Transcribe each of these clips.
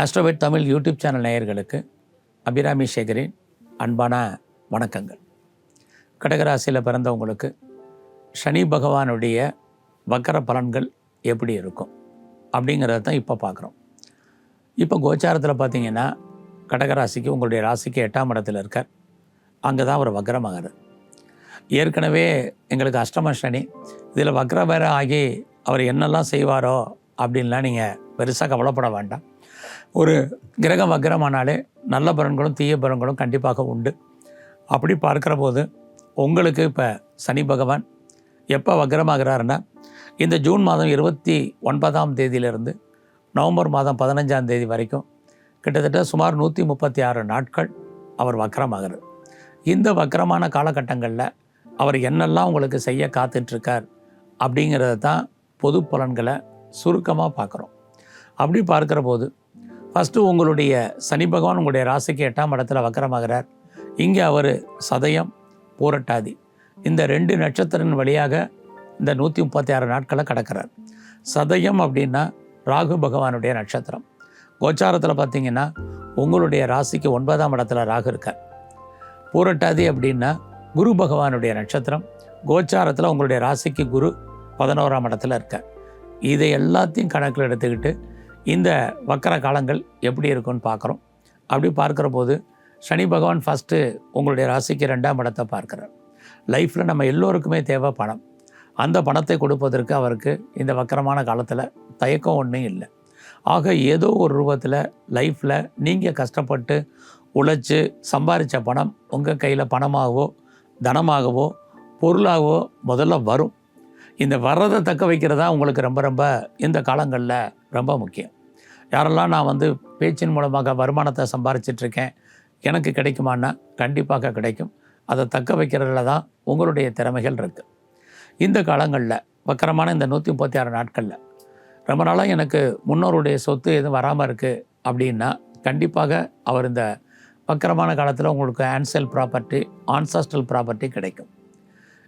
Astroved Tamil YouTube channel நேயர்களுக்கு அபிராமி சேகரின் அன்பான வணக்கங்கள். கடகராசியில் பிறந்தவங்களுக்கு சனி பகவானுடைய வக்கர பலன்கள் எப்படி இருக்கும்? அப்படிங்கிறத தான் இப்போ பார்க்குறோம் இப்போ கோச்சாரத்தில் பார்த்தீங்கன்னா கடகராசிக்கு உங்களுடைய ராசிக்கு எட்டாம் இடத்துல இருக்கார். அங்கே தான் அவர் வக்ரமாகிறார் ஏற்கனவே எங்களுக்கு அஷ்டம சனி இதில் வக்ர வேற ஆகி அவர் என்னெல்லாம் செய்வாரோ அப்படின்லாம் நீங்கள் பெருசாக கவலைப்பட வேண்டாம். ஒரு கிரகம் வக்கிரமானாலே நல்ல பலன்களும் தீய பலன்களும் கண்டிப்பாக உண்டு. அப்படி பார்க்குற போது உங்களுக்கு இப்போ சனி பகவான் எப்போ வக்ரமாகிறாருன்னா இந்த ஜூன் மாதம் இருபத்தி ஒன்பதாம் தேதியிலிருந்து நவம்பர் மாதம் பதினஞ்சாம் தேதி வரைக்கும் கிட்டத்தட்ட சுமார் நூற்றி முப்பத்தி ஆறு நாட்கள் அவர் வக்ரமாகிறார். இந்த வக்கரமான காலகட்டங்களில் அவர் என்னெல்லாம் உங்களுக்கு செய்ய காத்துட்ருக்கார் அப்படிங்கிறத தான் பொது பலன்களை சுருக்கமாக பார்க்குறோம். அப்படி பார்க்குற போது ஃபஸ்ட்டு உங்களுடைய சனி பகவான் உங்களுடைய ராசிக்கு எட்டாம் இடத்துல வக்கரமாகிறார். இங்கே அவர் சதயம் பூரட்டாதி. இந்த ரெண்டு நட்சத்திரன் வழியாக இந்த நூற்றி முப்பத்தி ஆறு நாட்களை கடக்கிறார். சதயம் அப்படின்னா ராகு பகவானுடைய நட்சத்திரம். கோச்சாரத்தில் பார்த்தீங்கன்னா உங்களுடைய ராசிக்கு ஒன்பதாம் இடத்துல ராகு இருக்கார். பூரட்டாதி அப்படின்னா குரு பகவானுடைய நட்சத்திரம். கோச்சாரத்தில் உங்களுடைய ராசிக்கு குரு பதினோராம் இடத்துல இருக்கார். இதை எல்லாத்தையும் கணக்கில் எடுத்துக்கிட்டு இந்த வக்கர காலங்கள் எப்படி இருக்குன்னு பார்க்குறோம். அப்படி பார்க்குற போது சனி பகவான் ஃபஸ்ட்டு உங்களுடைய ராசிக்கு ரெண்டாம் இடத்தை பார்க்குறார். லைஃப்பில் நம்ம எல்லோருக்குமே தேவை பணம். அந்த பணத்தை கொடுப்பதற்கு அவருக்கு இந்த வக்கரமான காலத்தில் தயக்கம் ஒன்றும் இல்லை. ஆக ஏதோ ஒரு ரூபத்தில் லைஃப்பில் நீங்கள் கஷ்டப்பட்டு உழைச்சி சம்பாதிச்ச பணம் உங்கள் கையில் பணமாகவோ தனமாகவோ பொருளாகவோ முதல்ல வரும். இந்த வர்றதை தக்க வைக்கிறதா உங்களுக்கு ரொம்ப ரொம்ப இந்த காலங்களில் ரொம்ப முக்கியம். யாரெல்லாம் நான் வந்து பேச்சின் மூலமாக வருமானத்தை சம்பாரிச்சிட்ருக்கேன் எனக்கு கிடைக்குமான்னா கண்டிப்பாக கிடைக்கும். அதை தக்க வைக்கிறதுல தான் உங்களுடைய திறமைகள் இருக்குது இந்த காலங்களில் வக்கரமான இந்த நூற்றி முப்பத்தி ஆறு நாட்களில் ரொம்ப நாளாக எனக்கு முன்னோருடைய சொத்து எதுவும் வராமல் இருக்குது அப்படின்னா கண்டிப்பாக அவர் இந்த வக்கரமான காலத்தில் உங்களுக்கு ஆன்சல் ப்ராப்பர்ட்டி ஆன்சாஸ்டல் ப்ராப்பர்ட்டி கிடைக்கும்.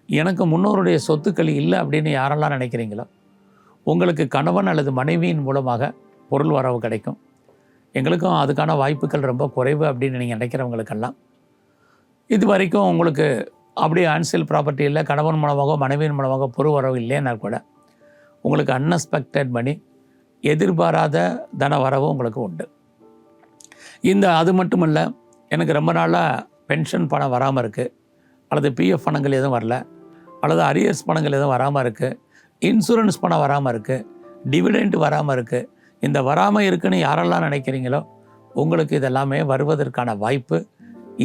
எனக்கு முன்னோருடைய சொத்துக்கள் இல்லை அப்படின்னு யாரெல்லாம் நினைக்கிறீங்களோ உங்களுக்கு கணவன் அல்லது மனைவியின் மூலமாக பொருள் வரவு கிடைக்கும். எங்களுக்கும் அதுக்கான வாய்ப்புகள் ரொம்ப குறைவு அப்படின்னு நீங்கள் நினைக்கிறவங்களுக்கெல்லாம். இது வரைக்கும் உங்களுக்கு அப்படியே ஆன்சியல் ப்ராப்பர்ட்டி இல்லை கணவன் மூலமாக மனைவியின் மூலமாக பொருள் வரவு இல்லைன்னா கூட உங்களுக்கு அன்எக்ஸ்பெக்டட் மணி எதிர்பாராத தன வரவு உங்களுக்கு உண்டு. இந்த அது மட்டும் இல்லை எனக்கு ரொம்ப நாளாக பென்ஷன் பணம் வராமல் இருக்குது அல்லது பிஎஃப் பணங்கள் எதுவும் வரல அல்லது அரியர்ஸ் பணங்கள் எதுவும் வராமல் இருக்குது இன்சூரன்ஸ் பணம் வராமல் இருக்குது டிவிடெண்ட் வராமல் இருக்குது இந்த வராமல் இருக்குன்னு யாரெல்லாம் நினைக்கிறீங்களோ உங்களுக்கு இதெல்லாமே வருவதற்கான வாய்ப்பு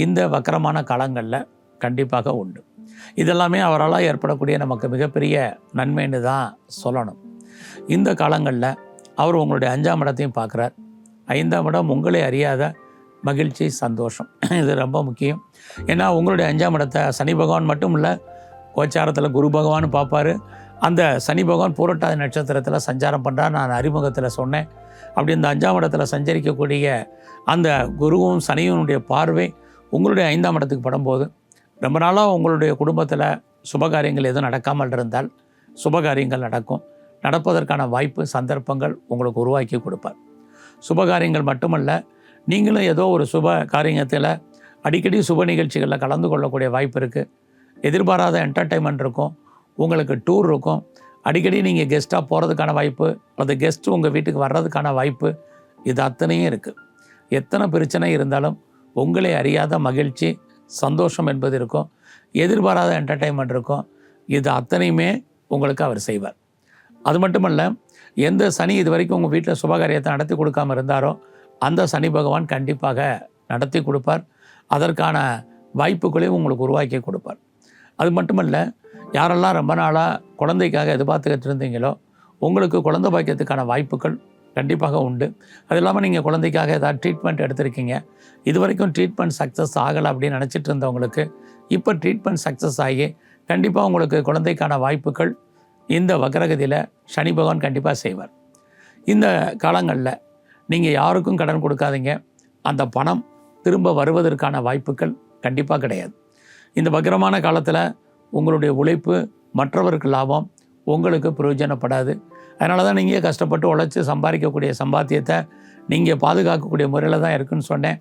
இந்த வக்கரமான காலங்களில் கண்டிப்பாக உண்டு. இதெல்லாமே அவரால் ஏற்படக்கூடிய நமக்கு மிகப்பெரிய நன்மைன்னு தான் சொல்லணும். இந்த காலங்களில் அவர் உங்களுடைய அஞ்சாம் இடத்தையும் பார்க்குறார். ஐந்தாம் இடம் உங்களை அறியாத மகிழ்ச்சி சந்தோஷம். இது ரொம்ப முக்கியம். ஏன்னா உங்களுடைய அஞ்சாம் இடத்தை சனி பகவான் மட்டும் இல்லை கோச்சாரத்தில் குரு பகவான் பார்ப்பாரு. அந்த சனி பகவான் பூரட்டாதி நட்சத்திரத்தில் சஞ்சாரம் பண்ணுறா நான் அறிமுகத்தில் சொன்னேன். அப்படி இந்த அஞ்சாம் இடத்துல சஞ்சரிக்கக்கூடிய அந்த குருவும் சனியனுடைய பார்வை உங்களுடைய ஐந்தாம் இடத்துக்கு படும்போது ரொம்ப நாளாக உங்களுடைய குடும்பத்தில் சுபகாரியங்கள் எதுவும் நடக்காமல் இருந்தால் சுபகாரியங்கள் நடக்கும். நடப்பதற்கான வாய்ப்பு சந்தர்ப்பங்கள் உங்களுக்கு உருவாக்கி கொடுப்பார். சுபகாரியங்கள் மட்டுமல்ல நீங்களும் ஏதோ ஒரு சுப காரியத்தில் அடிக்கடி சுப நிகழ்ச்சிகளில் கலந்து கொள்ளக்கூடிய வாய்ப்பு இருக்குது எதிர்பாராத என்டர்டைன்மெண்ட் இருக்கும். உங்களுக்கு டூர் இருக்கும். அடிக்கடி நீங்கள் கெஸ்ட்டாக போகிறதுக்கான வாய்ப்பு அல்லது கெஸ்ட்டு உங்கள் வீட்டுக்கு வர்றதுக்கான வாய்ப்பு இது அத்தனையும் இருக்குது எத்தனை பிரச்சனை இருந்தாலும் உங்களை அறியாத மகிழ்ச்சி சந்தோஷம் என்பது இருக்கும். எதிர்பாராத என்டர்டைன்மெண்ட் இருக்கும். இது அத்தனையுமே உங்களுக்கு அவர் செய்வார். அது மட்டுமல்ல எந்த சனி இது வரைக்கும் உங்கள் வீட்டில் சுபகாரியத்தை நடத்தி கொடுக்காம இருந்தாரோ அந்த சனி பகவான் கண்டிப்பாக நடத்தி கொடுப்பார். அதற்கான வாய்ப்புகளையும் உங்களுக்கு உருவாக்கி கொடுப்பார். அது மட்டுமல்ல யாரெல்லாம் ரொம்ப நாளாக குழந்தைக்காக எதிர்பார்த்துக்கிட்டு இருந்தீங்களோ உங்களுக்கு குழந்தை பாக்கியத்துக்கான வாய்ப்புகள் கண்டிப்பாக உண்டு. அது இல்லாமல் நீங்கள் குழந்தைக்காக ஏதாவது ட்ரீட்மெண்ட் எடுத்திருக்கீங்க. இது வரைக்கும் ட்ரீட்மெண்ட் சக்ஸஸ் ஆகலை அப்படின்னு நினச்சிட்டு இருந்தவங்களுக்கு இப்போ ட்ரீட்மெண்ட் சக்ஸஸ் ஆகி கண்டிப்பாக உங்களுக்கு குழந்தைக்கான வாய்ப்புகள் இந்த வக்ரகதியில் சனி பகவான் கண்டிப்பாக செய்வார். இந்த காலங்களில் நீங்கள் யாருக்கும் கடன் கொடுக்காதீங்க. அந்த பணம் திரும்ப வருவதற்கான வாய்ப்புகள் கண்டிப்பாக கிடையாது. இந்த வக்கரமான காலத்தில் உங்களுடைய உழைப்பு மற்றவருக்கு லாபம் உங்களுக்கு பிரயோஜனப்படாது. அதனால தான் நீங்கள் கஷ்டப்பட்டு உழைச்சி சம்பாதிக்கக்கூடிய சம்பாத்தியத்தை நீங்கள் பாதுகாக்கக்கூடிய முறையில் தான் இருக்குன்னு சொன்னேன்.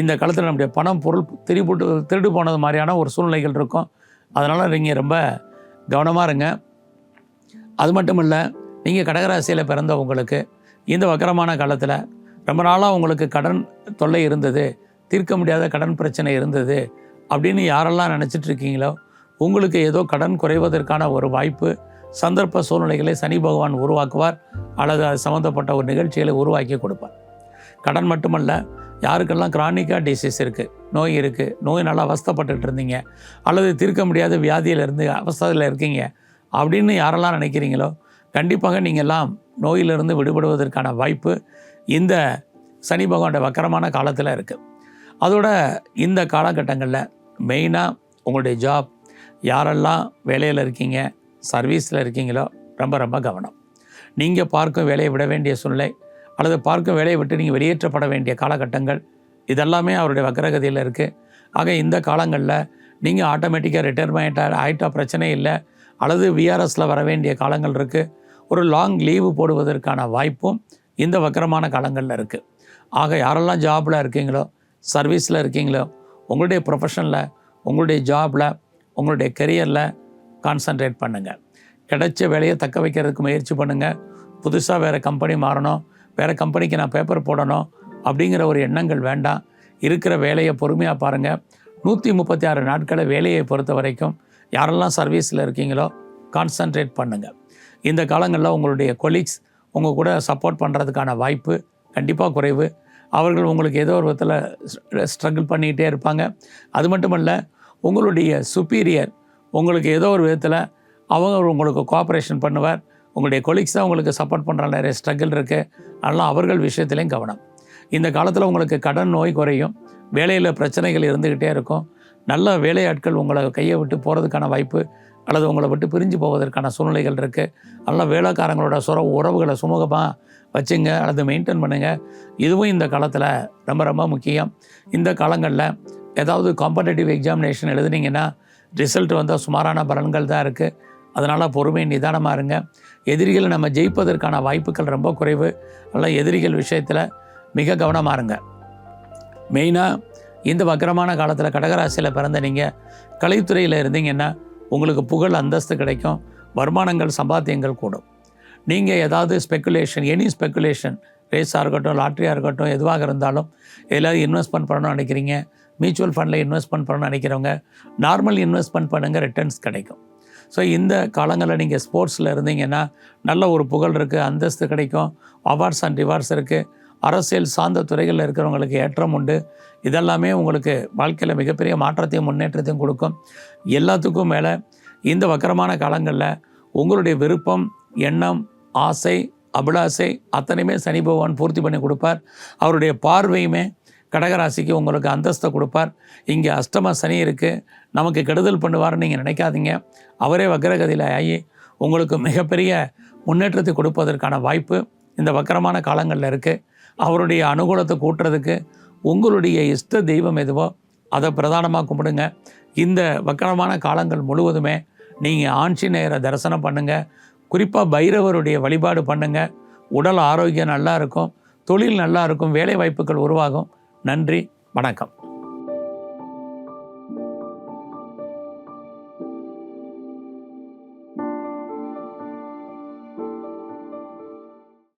இந்த காலத்தில் நம்முடைய பணம் பொருள் திருப்பி திருடு போனது மாதிரியான ஒரு சூழ்நிலைகள் இருக்கும். அதனால் நீங்கள் ரொம்ப கவனமாக இருங்க. அது மட்டும் இல்லை நீங்கள் கடகராசியில் பிறந்த உங்களுக்கு இந்த வக்கரமான காலத்தில் ரொம்ப நாளாக உங்களுக்கு கடன் தொல்லை இருந்தது தீர்க்க முடியாத கடன் பிரச்சனை இருந்தது அப்படின்னு யாரெல்லாம் நினச்சிட்டு இருக்கீங்களோ உங்களுக்கு ஏதோ கடன் குறைவதற்கான ஒரு வாய்ப்பு சந்தர்ப்ப சூழ்நிலைகளை சனி பகவான் உருவாக்குவார். அல்லது அது சம்மந்தப்பட்ட ஒரு நிகழ்ச்சிகளை உருவாக்கி கொடுப்பார். கடன் மட்டுமல்ல யாருக்கெல்லாம் கிரானிக்காக டிசீஸ் இருக்குது நோய் இருக்குது நோயினால் அவஸ்தப்பட்டுட்டு இருந்தீங்க அல்லது தீர்க்க முடியாத வியாதியில் இருந்து அவஸ்தையில் இருக்கீங்க அப்படின்னு யாரெல்லாம் நினைக்கிறீங்களோ கண்டிப்பாக நீங்கள்லாம் நோயிலிருந்து விடுபடுவதற்கான வாய்ப்பு இந்த சனி பகவானோட வக்கரமான காலத்தில் இருக்குது அதோட இந்த காலகட்டங்களில் மெயினாக உங்களுடைய ஜாப் யாரெல்லாம் வேலையில் இருக்கீங்க சர்வீஸில் இருக்கீங்களோ ரொம்ப ரொம்ப கவனம். நீங்கள் பார்க்கும் வேலையை விட வேண்டிய சூழ்நிலை அல்லது பார்க்கும் வேலையை விட்டு நீங்கள் வெளியேற்றப்பட வேண்டிய காலகட்டங்கள் இதெல்லாமே அவருடைய வக்கரகதியில் இருக்குது ஆக இந்த காலங்களில் நீங்கள் ஆட்டோமேட்டிக்காக ரிட்டையர்மெண்ட் ஆகிட்டா பிரச்சனை இல்லை அல்லது விஆர்எஸில் வர வேண்டிய காலங்கள் இருக்குது ஒரு லாங் லீவு போடுவதற்கான வாய்ப்பும் இந்த வக்கரமான காலங்களில் இருக்குது ஆக யாரெல்லாம் ஜாபில் இருக்கீங்களோ சர்வீஸில் இருக்கீங்களோ உங்களுடைய ப்ரொஃபஷனில் உங்களுடைய ஜாபில் உங்களுடைய கெரியரில் கான்சன்ட்ரேட் பண்ணுங்கள் கிடைச்ச வேலையை தக்க வைக்கிறதுக்கு முயற்சி பண்ணுங்கள் புதுசாக வேறு கம்பெனி மாறணும். வேறு கம்பெனிக்கு நான் பேப்பர் போடணும் அப்படிங்கிற ஒரு எண்ணங்கள் வேண்டாம். இருக்கிற வேலையை பொறுமையாக பாருங்கள் நூற்றி முப்பத்தி ஆறு நாட்களை வேலையை பொறுத்த வரைக்கும் யாரெல்லாம் சர்வீஸில் இருக்கீங்களோ கான்சன்ட்ரேட் பண்ணுங்கள் இந்த காலங்களில் உங்களுடைய கொலீக்ஸ் உங்கள் கூட சப்போர்ட் பண்ணுறதுக்கான வாய்ப்பு கண்டிப்பாக குறைவு. அவர்கள் உங்களுக்கு ஏதோ ஒரு விதத்தில் ஸ்ட்ரகிள் பண்ணிக்கிட்டே இருப்பாங்க. அது மட்டுமல்ல உங்களுடைய சுப்பீரியர் உங்களுக்கு ஏதோ ஒரு விதத்தில் அவங்க உங்களுக்கு கோஆப்ரேஷன் பண்ணுவார். உங்களுடைய கொலீக்ஸ் தான் உங்களுக்கு சப்போர்ட் பண்ணுற நிறைய ஸ்ட்ரகிள் இருக்குது அதனால் அவர்கள் விஷயத்துலையும் கவனம். இந்த காலத்தில் உங்களுக்கு கடன் நோய் குறையும். வேலையில் பிரச்சனைகள் இருந்துக்கிட்டே இருக்கும். நல்ல வேலையாட்கள் உங்களை கையை விட்டு போகிறதுக்கான வாய்ப்பு அல்லது உங்களை விட்டு பிரிஞ்சு போவதற்கான சூழ்நிலைகள் இருக்குது அதனால் வேலைக்காரங்களோட சுர உறவுகளை சுமூகமாக வச்சுங்க அல்லது மெயின்டைன் பண்ணுங்கள் இதுவும் இந்த காலத்தில் ரொம்ப ரொம்ப முக்கியம். இந்த காலங்களில் ஏதாவது காம்படேட்டிவ் எக்ஸாமினேஷன் எழுதுனீங்கன்னா ரிசல்ட் வந்தால் சுமாரான பலன்கள் தான் இருக்குது அதனால் பொறுமை நிதானமாக இருங்க. எதிரிகளை நம்ம ஜெயிப்பதற்கான வாய்ப்புகள் ரொம்ப குறைவு. அதனால் எதிரிகள் விஷயத்தில் மிக கவனமாக இருங்க. மெயினாக இந்த வக்கரமான காலத்தில் கடகராசியில் பிறந்த நீங்கள் கலைத்துறையில் இருந்தீங்கன்னா உங்களுக்கு புகழ் அந்தஸ்து கிடைக்கும். வருமானங்கள் சம்பாத்தியங்கள் கூடும். நீங்கள் ஏதாவது ஸ்பெக்குலேஷன் எனி ஸ்பெக்குலேஷன் ரேஸாக இருக்கட்டும் லாட்ரியாக இருக்கட்டும் எதுவாக இருந்தாலும் எதாவது இன்வெஸ்ட்மெண்ட் பண்ணணும்னு நினைக்கிறீங்க. மியூச்சுவல் ஃபண்டில் இன்வெஸ்ட்மெண்ட் பண்ணணும்னு நினைக்கிறவங்க நார்மல் இன்வெஸ்ட்மெண்ட் பண்ணுங்கள் ரிட்டர்ன்ஸ் கிடைக்கும். ஸோ இந்த காலங்களில் நீங்கள் ஸ்போர்ட்ஸில் இருந்தீங்கன்னா நல்ல ஒரு புகழ் இருக்குது அந்தஸ்து கிடைக்கும் அவார்ட்ஸ் அண்ட் ரிவார்ட்ஸ் இருக்குது அரசியல் சார்ந்த துறைகளில் இருக்கிறவங்களுக்கு ஏற்றம் உண்டு. இதெல்லாமே உங்களுக்கு வாழ்க்கையில் மிகப்பெரிய மாற்றத்தையும் முன்னேற்றத்தையும் கொடுக்கும். எல்லாத்துக்கும் மேலே இந்த வக்கரமான காலங்களில் உங்களுடைய விருப்பம் எண்ணம் ஆசை அபிலாசை அத்தனையுமே சனி பகவான் பூர்த்தி பண்ணி கொடுப்பார். அவருடைய பார்வையுமே கடகராசிக்கு உங்களுக்கு அந்தஸ்தை கொடுப்பார். இங்கே அஷ்டம சனி இருக்குது நமக்கு கெடுதல் பண்ணுவார்னு நீங்கள் நினைக்காதீங்க. அவரே வக்ரகதியில் ஆகி உங்களுக்கு மிகப்பெரிய முன்னேற்றத்தை கொடுப்பதற்கான வாய்ப்பு இந்த வக்கரமான காலங்களில் இருக்குது அவருடைய அனுகூலத்தை கூட்டுறதுக்கு உங்களுடைய இஷ்ட தெய்வம் எதுவோ அதை பிரதானமாக கும்பிடுங்க. இந்த வக்கரமான காலங்கள் முழுவதுமே நீங்கள் ஆஞ்சநேயரை தரிசனம் பண்ணுங்கள் குறிப்பாக பைரவருடைய வழிபாடு பண்ணுங்கள் உடல் ஆரோக்கியம் நல்லா இருக்கும். தொழில் நல்லா இருக்கும். வேலை வாய்ப்புகள் உருவாகும். நன்றி வணக்கம்.